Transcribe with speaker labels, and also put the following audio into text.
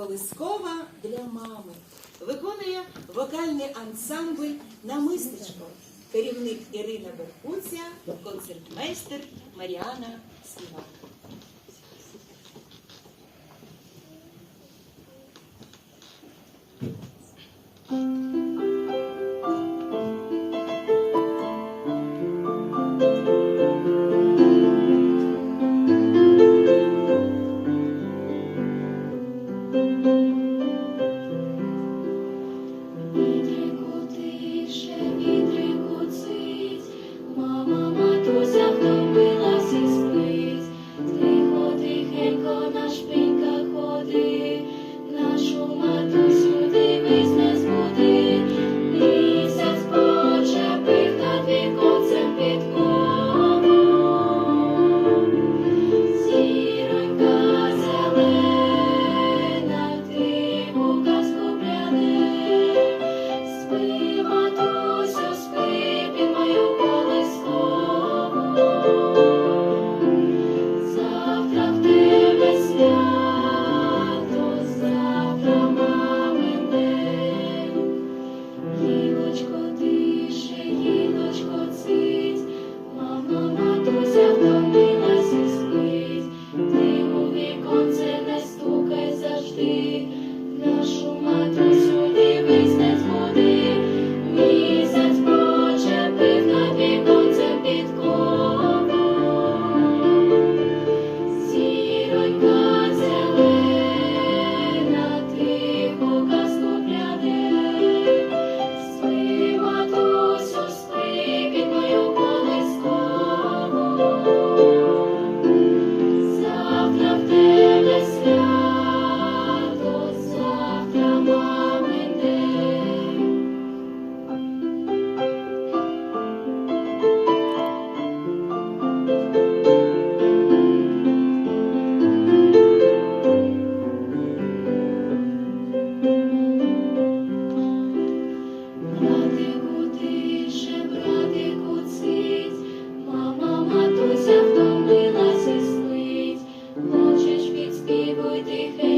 Speaker 1: Колискова для мами виконує вокальний ансамбль «Намистечко» керівник Ірина Беркуція, концертмейстер Маріана
Speaker 2: Сніва. everything.